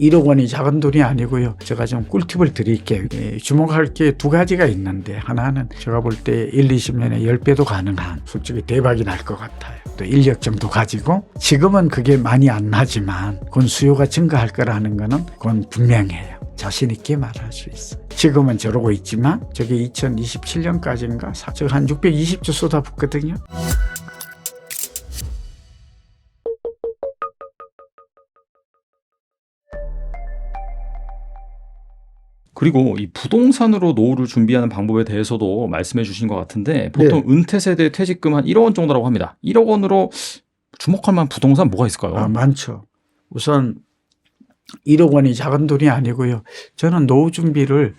1억 원이 작은 돈이 아니고요. 제가 좀 꿀팁을 드릴게요. 예, 주목할 게 두 가지가 있는데 하나는 제가 볼 때 1, 20년에 10배도 가능한 솔직히 대박이 날 것 같아요. 또 인력 정도 가지고 지금은 그게 많이 안 나지만 그건 수요가 증가할 거라는 거는 그건 분명해요. 자신 있게 말할 수 있어요. 지금은 저러고 있지만 저게 2027년까지인가 저한 620조 쏟아붓거든요. 그리고 이 부동산으로 노후를 준비하는 방법에 대해서도 말씀해 주신 것 같은데 보통 은퇴 세대 퇴직금 한 1억 원 정도라고 합니다. 1억 원으로 주목할 만한 부동산 뭐가 있을까요? 아, 많죠. 우선 1억 원이 작은 돈이 아니고요. 저는 노후 준비를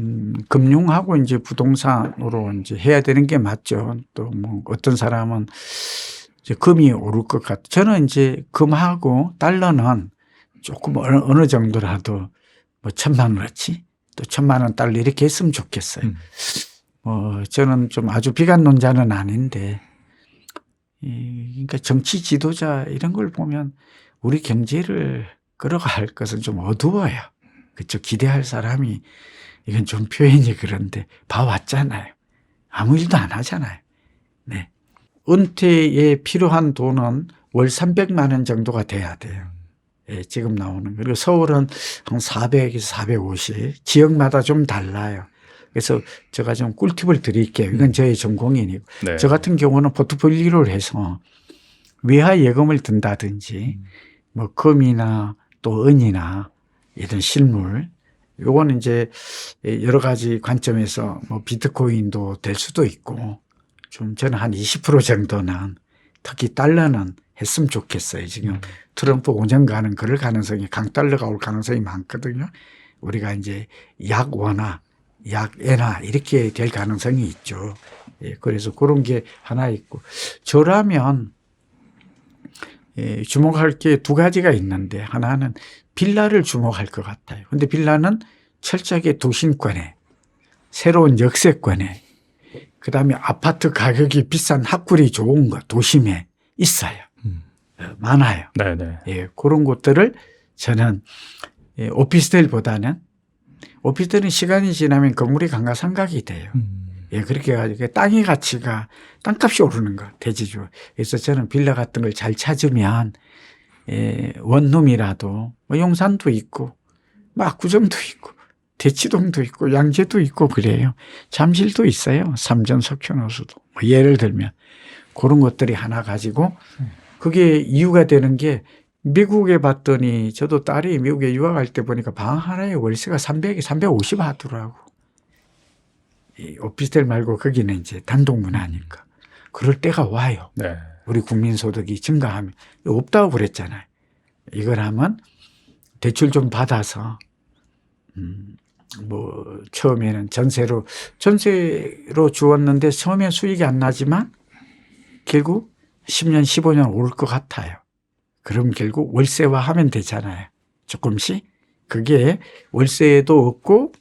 음, 금융하고 이제 부동산으로 이제 해야 되는 게 맞죠. 또 뭐 어떤 사람은 이제 금이 오를 것 같아. 저는 이제 금하고 달러는 조금 어느, 어느 정도라도 뭐 천만 원어치 또 천만 원 달러 이렇게 했으면 좋겠어요. 음. 어, 저는 좀 아주 비관론자는 아닌데 이, 그러니까 정치 지도자 이런 걸 보면 우리 경제를 끌어갈 것은 좀 어두워요. 그쵸. 기대할 사람이 이건 좀 표현이 그런데 봐왔잖아요. 아무 일도 안 하잖아요. 네. 은퇴에 필요한 돈은 월 300만 원 정도가 돼야 돼요. 예, 지금 나오는. 그리고 서울은 한 400에서 450. 지역마다 좀 달라요. 그래서 제가 좀 꿀팁을 드릴게요. 이건 저의 전공이니고. 네. 저 같은 경우는 포트폴리오를 해서 외화 예금을 든다든지 뭐 금이나 또 은이나 이런 실물 요거는 이제 여러 가지 관점에서 뭐 비트코인도 될 수도 있고 좀 저는 한 20% 정도는 특히 달러는 했으면 좋겠어요. 지금 트럼프 5년간은 그럴 가능성이 강달러가 올 가능성이 많거든요. 우리가 이제 약 원화, 약 엔화 이렇게 될 가능성이 있죠. 예, 그래서 그런 게 하나 있고 저라면 예, 주목할 게 두 가지가 있는데 하나는 빌라를 주목할 것 같아요. 근데 빌라는 철저하게 도심권에 새로운 역세권에 그다음에 아파트 가격이 비싼 학구리 좋은 거 도심에 있어요. 음. 어, 많아요. 네네. 예, 그런 곳들을 저는 예, 오피스텔보다는 오피스텔은 시간이 지나면 건물이 감가상각이 돼요. 음. 예, 그렇게 해가지고 땅의 가치가 땅값이 오르는 거 대지주. 그래서 저는 빌라 같은 걸 잘 찾으면 예, 원룸이라도 뭐 용산도 있고 뭐 압구정도 있고 대치동도 있고 양재도 있고 그래요. 잠실도 있어요. 삼전 석촌호수도. 뭐 예를 들면 그런 것들이 하나 가지고 그게 이유가 되는 게 미국에 봤더니 저도 딸이 미국에 유학할 때 보니까 방 하나에 월세가 300에 350 하더라고. 이 오피스텔 말고 거기는 이제 단독 문화니까. 그럴 때가 와요. 네. 우리 국민 소득이 증가하면 없다고 그랬잖아요. 이걸 하면 대출 좀 받아서 음, 뭐 처음에는 전세로 전세로 주었는데 처음엔 수익이 안 나지만 결국 10년 15년 올 것 같아요. 그럼 결국 월세화 하면 되잖아요. 조금씩 그게 월세도 없고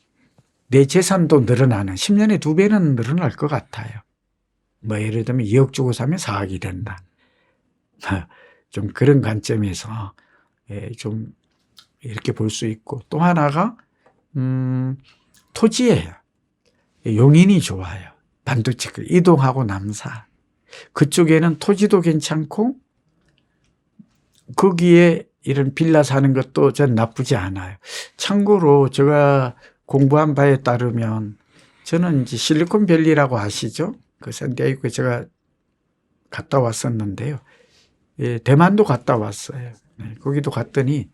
내 재산도 늘어나는 10년에 두 배는 늘어날 것 같아요. 뭐 예를 들면 2억 주고 사면 4억이 된다. 좀 그런 관점에서 예, 좀 이렇게 볼 수 있고 또 하나가 음, 토지예요. 용인이 좋아요. 반도체 그 이동하고 남사 그쪽에는 토지도 괜찮고 거기에 이런 빌라 사는 것도 전 나쁘지 않아요. 참고로 제가 공부한 바에 따르면 저는 이제 실리콘밸리라고 아시죠? 그 샌디에이고에 제가 갔다 왔었는데요. 예, 대만도 갔다 왔어요. 네, 거기도 갔더니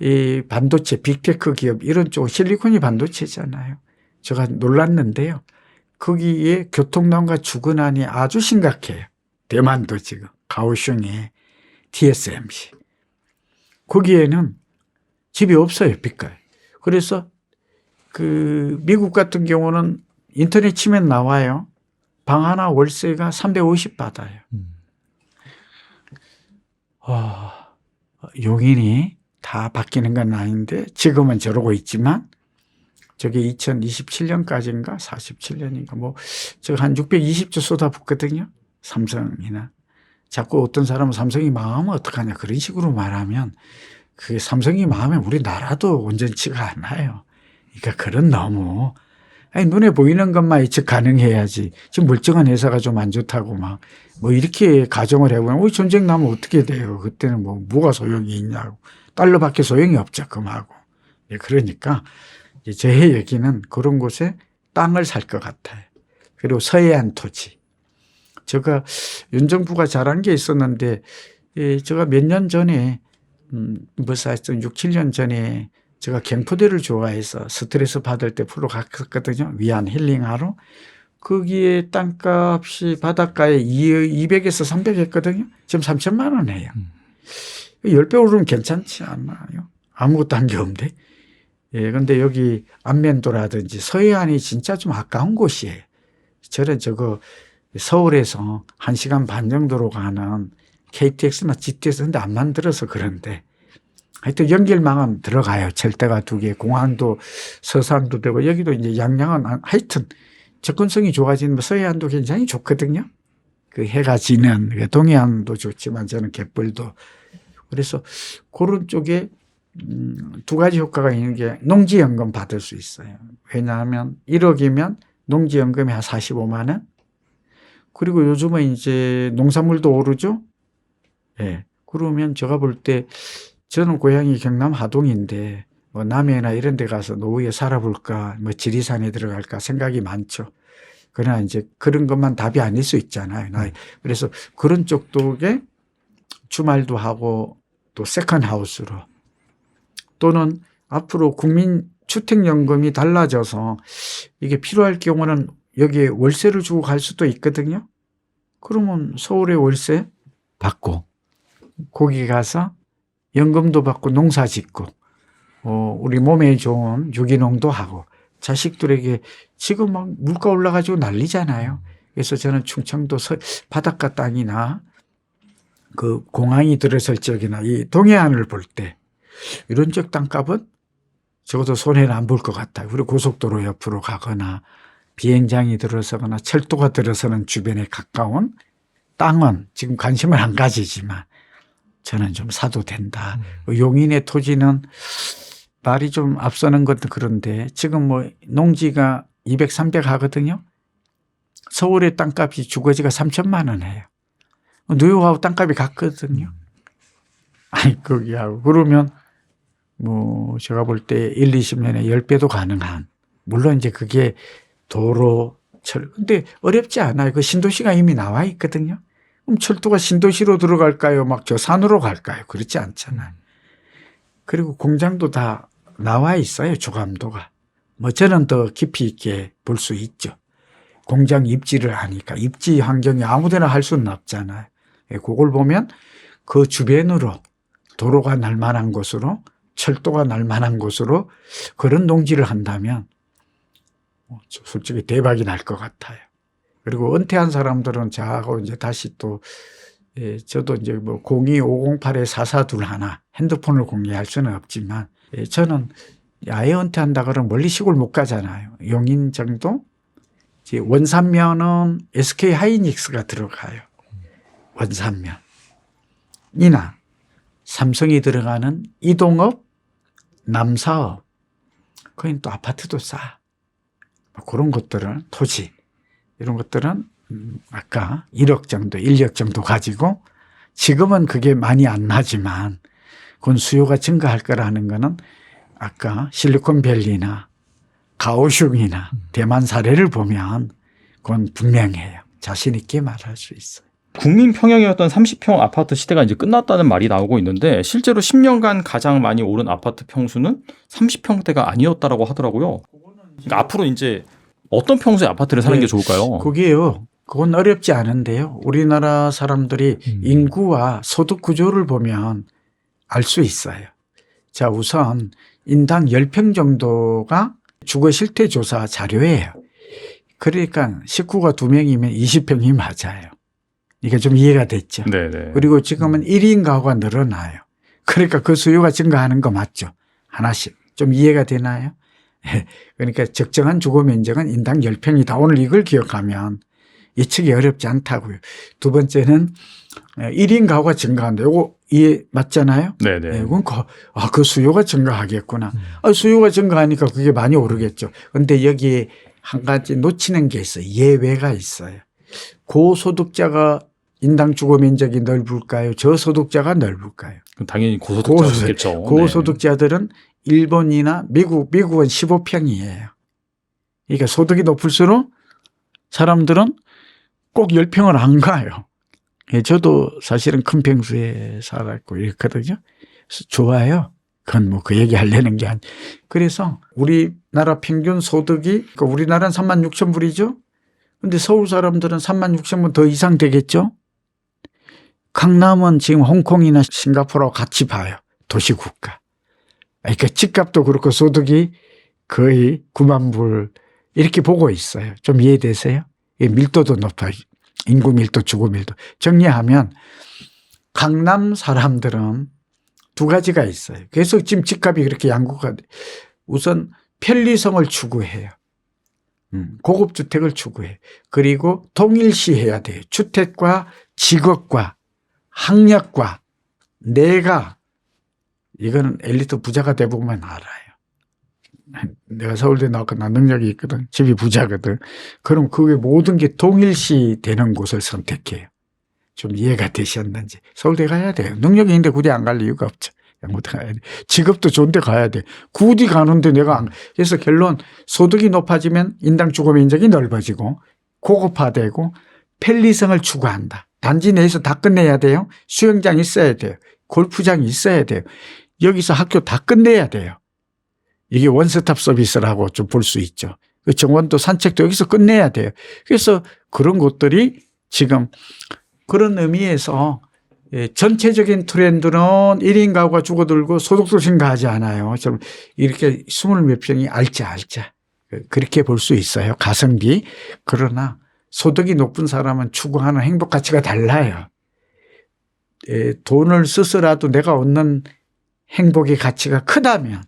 이 반도체 빅테크 기업 이런 쪽 실리콘이 반도체잖아요. 제가 놀랐는데요. 거기에 교통난과 주거난이 아주 심각해요. 대만도 지금 가오슝에 TSMC 거기에는 집이 없어요 빛깔. 그래서 그 미국 같은 경우는 인터넷 치면 나와요. 방 하나 월세가 350 받아요. 음. 와, 용인이 다 바뀌는 건 아닌데 지금은 저러고 있지만 저게 2027년까지인가 47년인가 뭐 저 한 620조 쏟아붓거든요. 삼성이나 자꾸 어떤 사람은 삼성이 망하면 어떡하냐 그런 식으로 말하면 그게 삼성이 마음에 우리나라도 온전치가 않아요. 그러니까 그런 너무 아니 눈에 보이는 것만 예측 가능해야지. 지금 멀쩡한 회사가 좀 안 좋다고 막 뭐 이렇게 가정을 해보면 우리 전쟁 나면 어떻게 돼요? 그때는 뭐 뭐가 소용이 있냐고 달러밖에 소용이 없죠 금하고. 예, 그러니까 이 제제 얘기는 그런 곳에 땅을 살 것 같아요. 그리고 서해안 토지. 제가 윤 정부가 잘한 게 있었는데 예, 제가 몇 년 전에 음, 벌써 하여튼 6, 7년 전에 제가 경포대를 좋아해서 스트레스 받을 때 풀러 갔거든요. 위안 힐링하러. 거기에 땅값이 바닷가에 200에서 300 했거든요. 지금 3천만 원 해요. 음. 10배 오르면 괜찮지 않나요? 아무것도 한 게 없는데. 예, 근데 여기 안면도라든지 서해안이 진짜 좀 아까운 곳이에요. 저는 저거 서울에서 1시간 반 정도로 가는 KTX나 GTX 근데 안 만들어서 그런데 하여튼 연결망은 들어가요. 철대가 두 개, 공항도 서산도 되고 여기도 이제 양양은 한- 하여튼 접근성이 좋아지는 서해안도 굉장히 좋거든요. 그 해가 지는 그 동해안도 좋지만 저는 갯벌도 그래서 그런 쪽에 음, 두 가지 효과가 있는 게 농지연금 받을 수 있어요. 왜냐하면 1억이면 농지연금이 한 45만 원. 그리고 요즘은 이제 농산물도 오르죠. 예. 그러면 제가 볼 때 저는 고향이 경남 하동인데 뭐 남해나 이런 데 가서 노후에 살아볼까 뭐 지리산에 들어갈까 생각이 많죠. 그러나 이제 그런 것만 답이 아닐 수 있잖아요. 나 그래서 그런 쪽쪽에 주말도 하고 또 세컨 하우스로 또는 앞으로 국민 주택연금이 달라져서 이게 필요할 경우는 여기에 월세를 주고 갈 수도 있거든요. 그러면 서울에 월세 받고 거기 가서 연금도 받고 농사 짓고 어, 우리 몸에 좋은 유기농도 하고 자식들에게 지금 막 물가 올라가지고 난리잖아요. 그래서 저는 충청도 서, 바닷가 땅이나 그 공항이 들어설 적이나 이 동해안을 볼때 이런 적 땅값은 적어도 손해는 안 볼 것 같아요. 그리고 고속도로 옆으로 가거나 비행장이 들어서거나 철도가 들어서는 주변에 가까운 땅은 지금 관심을 안 가지지만 저는 좀 사도 된다. 용인의 토지는 말이 좀 앞서는 것도 그런데 지금 뭐 농지가 200, 300 하거든요. 서울의 땅값이 주거지가 3천만 원 해요. 뉴욕하고 땅값이 같거든요. 아니, 거기하고. 그러면 뭐 제가 볼 때 1, 20년에 10배도 가능한. 물론 이제 그게 도로, 철. 근데 어렵지 않아요. 그 신도시가 이미 나와 있거든요. 그럼 철도가 신도시로 들어갈까요? 막 저 산으로 갈까요? 그렇지 않잖아요. 그리고 공장도 다 나와 있어요. 조감도가. 뭐 저는 더 깊이 있게 볼 수 있죠. 공장 입지를 하니까 입지 환경이 아무데나 할 수는 없잖아요. 예, 그걸 보면 그 주변으로 도로가 날 만한 곳으로 철도가 날 만한 곳으로 그런 농지를 한다면 뭐 솔직히 대박이 날 것 같아요. 그리고 은퇴한 사람들은 저하고 이제 다시 또 예, 저도 이제 뭐 02508에 4421 하나 핸드폰을 공개할 수는 없지만 예, 저는 아예 은퇴한다 그러면 멀리 시골 못 가잖아요. 용인 정도? 이제 원산면은 SK 하이닉스가 들어가요. 원산면. 이나 삼성이 들어가는 이동업, 남사업. 거긴 또 아파트도 싸. 뭐 그런 것들은 토지 이런 것들은 음, 아까 1억 정도, 1억 정도 가지고 지금은 그게 많이 안 나지만 그건 수요가 증가할 거라는 거는 아까 실리콘밸리나 가오슝이나 대만 사례를 보면 그건 분명해요. 자신 있게 말할 수 있어요. 국민 평형이었던 30평 아파트 시대가 이제 끝났다는 말이 나오고 있는데 실제로 10년간 가장 많이 오른 아파트 평수는 30평대가 아니었다라고 하더라고요. 그러니까 앞으로 이제 어떤 평수의 아파트를 사는 네. 게 좋을까요? 그게요. 그건 어렵지 않은데요. 우리나라 사람들이 음. 인구와 소득 구조를 보면 알 수 있어요. 자, 우선 인당 10평 정도가 주거 실태 조사 자료예요. 그러니까 식구가 2명이면 20평이 맞아요. 이게 좀 이해가 됐죠. 네네. 그리고 지금은 1인 가구가 늘어나요. 그러니까 그 수요가 증가하는 거 맞죠? 하나씩. 좀 이해가 되나요? 예. 그러니까 적정한 주거 면적은 인당 10평이다. 오늘 이걸 기억하면 예측이 어렵지 않다고요. 두 번째는 일 1인 가구가 증가한다. 요거 이해 맞잖아요? 네네. 네, 그러니까 아, 그 수요가 증가하겠구나. 아, 수요가 증가하니까 그게 많이 오르겠죠. 근데 여기에 한 가지 놓치는 게 있어요. 예외가 있어요. 고소득자가 인당 주거 면적이 넓을까요? 저소득자가 넓을까요? 당연히 고소득자겠죠. 고소득- 네. 고소득 자들은 일본이나 미국, 미국은 15평이에요. 그러니까 소득이 높을수록 사람들은 꼭 10평을 안 가요. 예, 저도 사실은 큰 평수에 살았고 이렇거든요. 좋아요. 그건 뭐 그 얘기 하려는 게 아니. 그래서 우리나라 평균 소득이, 그러니까 우리나라는 3만 6천 불이죠? 근데 서울 사람들은 3만 6천 불 더 이상 되겠죠? 강남은 지금 홍콩이나 싱가포르와 같이 봐요. 도시국가. 그러니까 집값도 그렇고 소득이 거의 9만 불 이렇게 보고 있어요. 좀 이해되세요? 이 밀도도 높아요. 인구 밀도, 주거 밀도. 정리하면 강남 사람들은 두 가지가 있어요. 그래서 지금 집값이 그렇게 양극화. 우선 편리성을 추구해요. 음, 고급 주택을 추구해. 그리고 동일시해야 돼요. 주택과 직업과 학력과 내가 이거는 엘리트 부자가 대부분 알아요. 내가 서울대 나왔고 나 능력이 있거든. 집이 부자거든. 그럼 그게 모든 게 동일시 되는 곳을 선택해요. 좀 이해가 되셨는지. 서울대 가야 돼요. 능력이 있는데 굳이 안 갈 이유가 없죠. 직업도 좋은데 가야 돼. 굳이 가는데 내가 안. 그래서 결론 소득이 높아지면 인당 주거 면적이 넓어지고 고급화되고 편리성을 추구한다. 단지 내에서 다 끝내야 돼요. 수영장 있어야 돼요. 골프장이 있어야 돼요. 여기서 학교 다 끝내야 돼요. 이게 원스톱 서비스라고 좀 볼 수 있죠. 그 정원도 산책도 여기서 끝내야 돼요. 그래서 그런 것들이 지금 그런 의미에서 예, 전체적인 트렌드는 1인 가구가 죽어들고 소득도 증가하지 않아요. 좀 이렇게 스물 몇 평이 알짜 알짜. 그렇게 볼 수 있어요. 가성비. 그러나 소득이 높은 사람은 추구하는 행복 가치가 달라요. 예, 돈을 쓰서라도 내가 얻는 행복의 가치가 크다면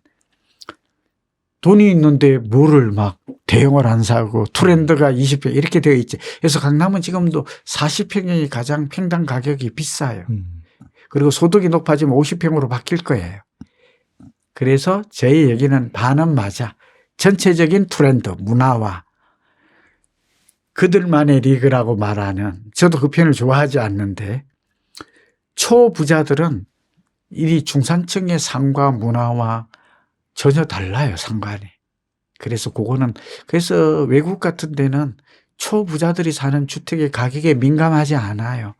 돈이 있는데 뭐를 막 대형을 안 사고 트렌드가 20평 이렇게 되어 있지. 그래서 강남은 지금도 40평이 가장 평당 가격이 비싸요. 음. 그리고 소득이 높아지면 50평으로 바뀔 거예요. 그래서 제 얘기는 반은 맞아. 전체적인 트렌드, 문화와 그들만의 리그라고 말하는 저도 그 편을 좋아하지 않는데 초부자들은 이 중산층의 삶과 문화와 전혀 달라요, 상관이. 그래서 그거는 그래서 외국 같은 데는 초부자들이 사는 주택의 가격에 민감하지 않아요.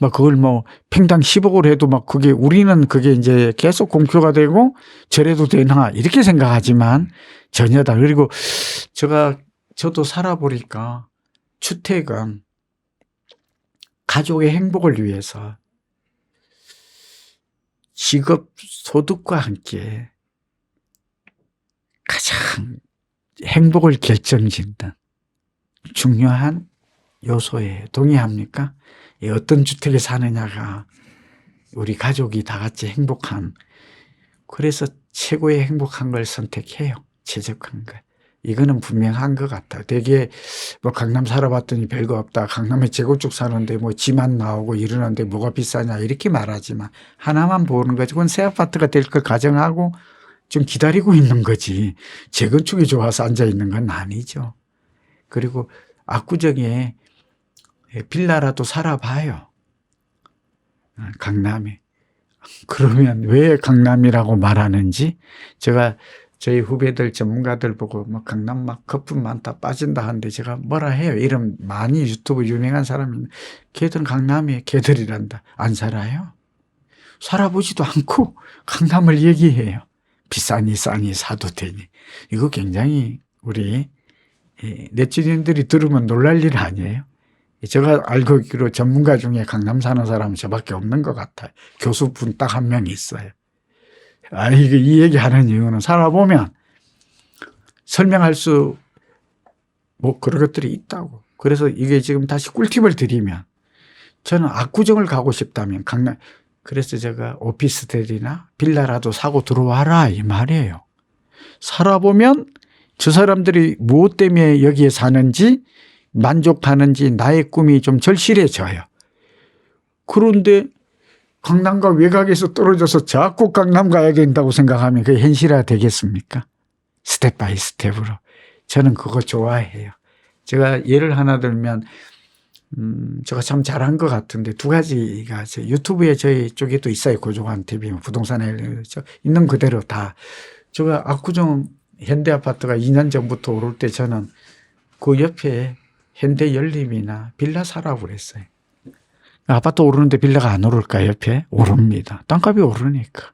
뭐 그걸 뭐 평당 10억을 해도 막 그게 우리는 그게 이제 계속 공표가 되고 저래도 되나 이렇게 생각하지만 전혀 다. 그리고 제가 저도 살아보니까 주택은 가족의 행복을 위해서 직업 소득과 함께 가장 행복을 결정짓는 중요한 요소에 동의합니까? 이 어떤 주택에 사느냐가 우리 가족이 다 같이 행복한 그래서 최고의 행복한 걸 선택해요. 최적한 걸. 이거는 분명한 것 같아요. 되게 뭐 강남 살아봤더니 별거 없다. 강남에 재건축 사는데 뭐 지만 나오고 이러는데 뭐가 비싸냐 이렇게 말하지만 하나만 보는 거지. 그건 새 아파트가 될 걸 가정하고 좀 기다리고 있는 거지. 재건축이 좋아서 앉아 있는 건 아니죠. 그리고 압구정에 빌라라도 살아봐요. 아, 강남에. 그러면 왜 강남이라고 말하는지 제가 저희 후배들 전문가들 보고 뭐 강남 막 거품 많다 빠진다 하는데 제가 뭐라 해요. 이름 많이 유튜브 유명한 사람이 걔들은 강남에 걔들이란다. 안 살아요. 살아보지도 않고 강남을 얘기해요. 비싸니 싸니 사도 되니. 이거 굉장히 우리 네티즌들이 들으면 놀랄 일 아니에요. 제가 알고 있기로 전문가 중에 강남 사는 사람은 저밖에 없는 것 같아요. 교수분 딱 한 명 있어요. 아, 이게 이 얘기 하는 이유는 살아보면 설명할 수, 뭐 그런 것들이 있다고. 그래서 이게 지금 다시 꿀팁을 드리면 저는 압구정을 가고 싶다면 강남, 그래서 제가 오피스텔이나 빌라라도 사고 들어와라 이 말이에요. 살아보면 저 사람들이 무엇 때문에 여기에 사는지 만족하는지 나의 꿈이 좀 절실해져요. 그런데 강남과 외곽에서 떨어져서 자꾸 강남 가야 된다고 생각하면 그게 현실화 되겠습니까? 스텝 바이 스텝으로. 저는 그거 좋아해요. 제가 예를 하나 들면, 음, 제가 참 잘한 것 같은데 두 가지가 제 유튜브에 저희 쪽에도 있어요. 고조관 TV, 부동산에 저 있는 그대로 다. 제가 압구정 현대 아파트가 2년 전부터 오를 때 저는 그 옆에 현대 연립이나 빌라 사라고 그랬어요. 아파트 오르는데 빌라가 안 오를까 옆에 오릅니다. 땅값이 오르니까.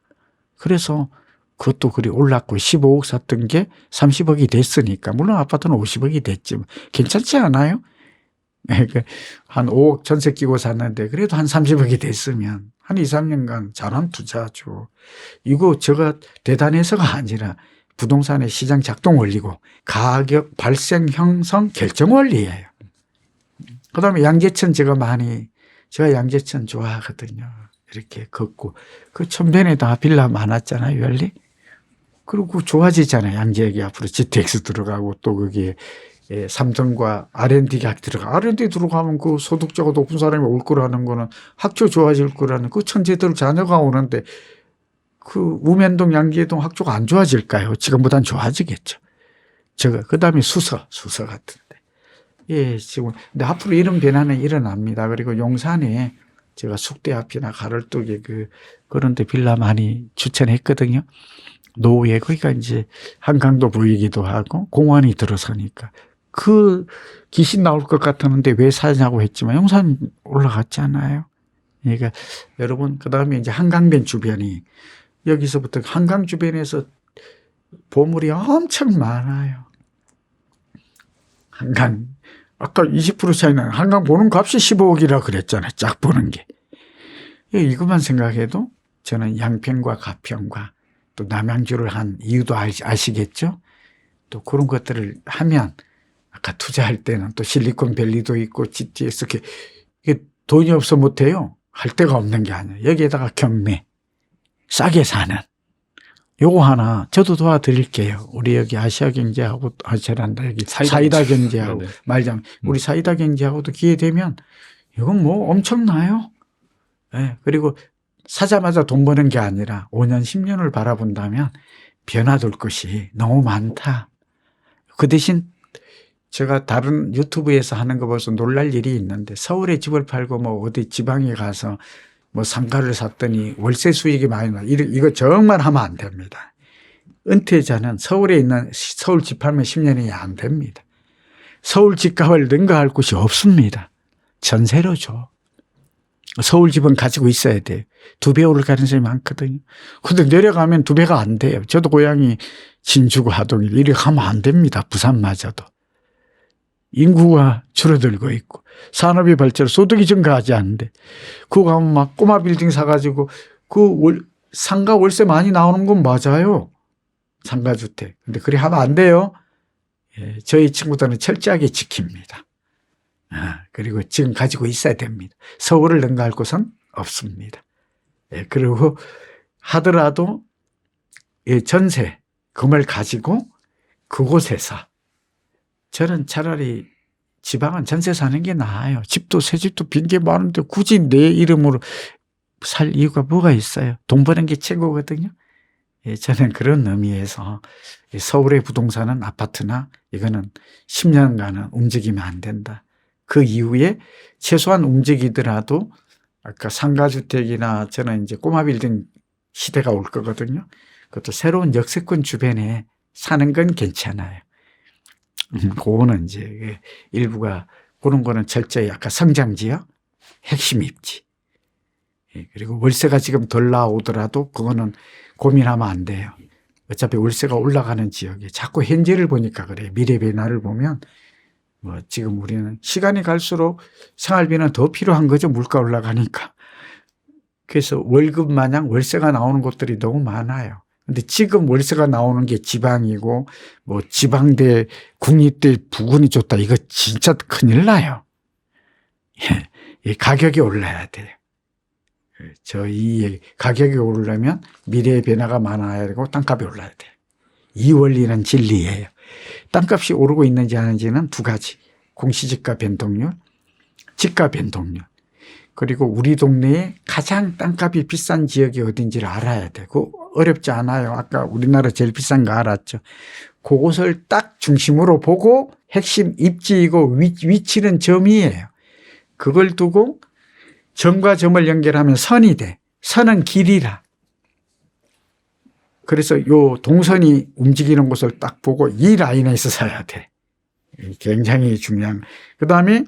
그래서 그것도 그리 올랐고 15억 샀던 게 30억이 됐으니까 물론 아파트는 50억이 됐지만 괜찮지 않아요? 그러니까 한 5억 전세 끼고 샀는데 그래도 한 30억이 됐으면 한 2, 3년간 잘한 투자죠. 이거 제가 대단해서가 아니라 부동산의 시장 작동 원리고 가격 발생 형성 결정 원리예요. 그다음에 양재천 제가 많이 제가 양재천 좋아하거든요. 이렇게 걷고 그 천변에 다 빌라 많았잖아요, 열리. 그리고 좋아지잖아요. 양재역이 앞으로 GTX 들어가고 또 거기에 예, 삼성과 R&D가 들어가. R&D 들어가면 그 소득자가 높은 사람이 올 거라는 거는 학교 좋아질 거라는 그 천재들 자녀가 오는데 그 우면동 양재동 학교가 안 좋아질까요? 지금보단 좋아지겠죠. 저거 그다음에 수서 수서 같은데. 예, 지금 근데 앞으로 이런 변화는 일어납니다. 그리고 용산에 제가 숙대 앞이나 가를뚝에 그 그런 데 빌라 많이 추천했거든요. 노후에 거기가 이제 한강도 보이기도 하고 공원이 들어서니까 그 귀신 나올 것 같았는데 왜 사냐고 했지만 용산 올라갔잖아요. 그러니까 여러분 그 다음에 이제 한강변 주변이 여기서부터 한강 주변에서 보물이 엄청 많아요. 한강 아까 20% 차이 나는 한강 보는 값이 15억이라 그랬잖아요. 짝 보는 게. 예, 이것만 생각해도 저는 양평과 가평과 또 남양주를 한 이유도 아시- 아시겠죠? 또 그런 것들을 하면 아까 투자할 때는 또 실리콘밸리도 있고 GTS 이렇게 이게 돈이 없어 못해요. 할 데가 없는 게 아니에요. 여기에다가 경매 싸게 사는 요거 하나 저도 도와드릴게요. 우리 여기 아시아 경제하고 아시아란다 여기 사이다 사이다, 경제. 경제하고 네네. 말자면 우리 사이다 경제하고도 기회 되면 이건 뭐 엄청나요. 예. 그리고 사자마자 돈 버는 게 아니라 5년, 10년을 바라본다면 변화될 것이 너무 많다. 그 대신 제가 다른 유튜브에서 하는 거 벌써 놀랄 일이 있는데 서울에 집을 팔고 뭐 어디 지방에 가서 뭐 상가를 샀더니 월세 수익이 많이 나. 이거, 정말 하면 안 됩니다. 은퇴자는 서울에 있는 시- 서울 집 팔면 10년이 안 됩니다. 서울 집값을 능가할 곳이 없습니다. 전세로 줘. 서울 집은 가지고 있어야 돼. 두배 오를 가능성이 많거든요. 근데 내려가면 두 배가 안 돼요. 저도 고향이 진주고 하동일 이렇게 하면 안 됩니다. 부산마저도. 인구가 줄어들고 있고 산업이 발전, 소득이 증가하지 않는데 그거 가면 막 꼬마 빌딩 사가지고 그 월, 상가 월세 많이 나오는 건 맞아요. 상가주택. 근데 그래 하면 안 돼요. 예, 저희 친구들은 철저하게 지킵니다. 아, 그리고 지금 가지고 있어야 됩니다. 서울을 능가할 곳은 없습니다. 예, 그리고 하더라도 예, 전세 금을 가지고 그곳에서 저는 차라리 지방은 전세 사는 게 나아요. 집도 새 집도 빈 게 많은데 굳이 내 이름으로 살 이유가 뭐가 있어요? 돈 버는 게 최고거든요. 예, 저는 그런 의미에서 이 서울의 부동산은 아파트나 이거는 10년간은 움직이면 안 된다. 그 이후에 최소한 움직이더라도 아까 상가주택이나 저는 이제 꼬마 빌딩 시대가 올 거거든요. 그것도 새로운 역세권 주변에 사는 건 괜찮아요. 음, 그거는 이제 일부가 그런 거는 철저히 아까 성장 지역 핵심 입지. 예, 그리고 월세가 지금 덜 나오더라도 그거는 고민하면 안 돼요. 어차피 월세가 올라가는 지역에 자꾸 현재를 보니까 그래. 미래 변화를 보면 뭐 지금 우리는 시간이 갈수록 생활비는 더 필요한 거죠. 물가 올라가니까. 그래서 월급 마냥 월세가 나오는 곳들이 너무 많아요. 근데 지금 월세가 나오는 게 지방이고 뭐 지방대 국립대 부근이 좋다. 이거 진짜 큰일 나요. 예, 이 가격이 올라야 돼요. 저이 가격이 오르려면 미래의 변화가 많아야 되고 땅값이 올라야 돼요. 이 원리는 진리예요. 땅값이 오르고 있는지 아닌지는 두 가지. 공시지가 변동률, 지가 변동률. 그리고 우리 동네에 가장 땅값이 비싼 지역이 어딘지를 알아야 되고 어렵지 않아요. 아까 우리나라 제일 비싼 거 알았죠. 그곳을 딱 중심으로 보고 핵심 입지이고 위, 위치는 점이에요. 그걸 두고 점과 점을 연결하면 선이 돼. 선은 길이라. 그래서 요 동선이 움직이는 곳을 딱 보고 이 라인에서 서야 돼. 굉장히 중요한. 그 다음에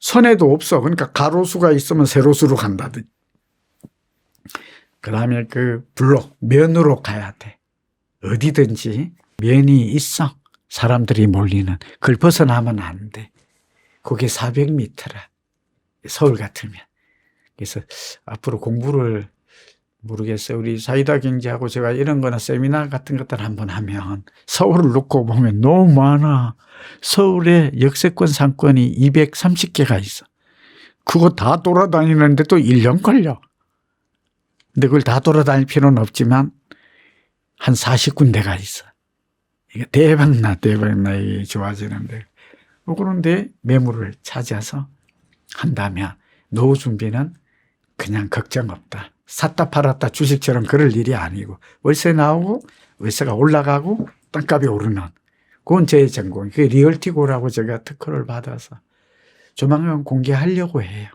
선에도 없어. 그러니까 가로수가 있으면 세로수로 간다든. 그 다음에 그 블록, 면으로 가야 돼. 어디든지 면이 있어. 사람들이 몰리는. 그걸 벗어나면 안 돼. 그게 400m라. 서울 같으면. 그래서 앞으로 공부를 모르겠어요. 우리 사이다 경제하고 제가 이런 거나 세미나 같은 것들 한번 하면 서울을 놓고 보면 너무 많아. 서울에 역세권 상권이 230개가 있어. 그거 다 돌아다니는데 또 1년 걸려. 근데 그걸 다 돌아다닐 필요는 없지만 한 40군데가 있어. 이게 대박나, 대박나, 이게 좋아지는데. 뭐 그런데 매물을 찾아서 한다면 노후 준비는 그냥 걱정 없다. 샀다 팔았다 주식처럼 그럴 일이 아니고 월세 나오고 월세가 올라가고 땅값이 오르는 그건 제 전공. 그게 리얼티고라고 제가 특허를 받아서 조만간 공개하려고 해요.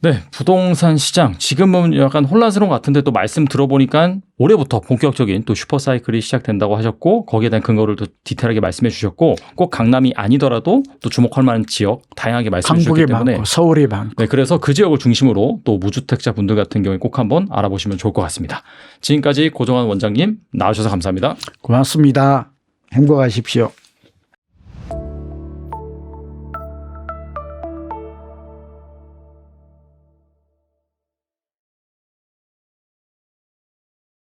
네, 부동산 시장 지금은 약간 혼란스러운 것 같은데 또 말씀 들어보니까 올해부터 본격적인 또 슈퍼 사이클이 시작된다고 하셨고 거기에 대한 근거를 또 디테일하게 말씀해 주셨고 꼭 강남이 아니더라도 또 주목할 만한 지역 다양하게 말씀해 주셨기 때문에 많고 서울이 많고 네, 그래서 그 지역을 중심으로 또 무주택자 분들 같은 경우에 꼭 한번 알아보시면 좋을 것 같습니다. 지금까지 고정환 원장님 나와주셔서 감사합니다. 고맙습니다. 행복하십시오.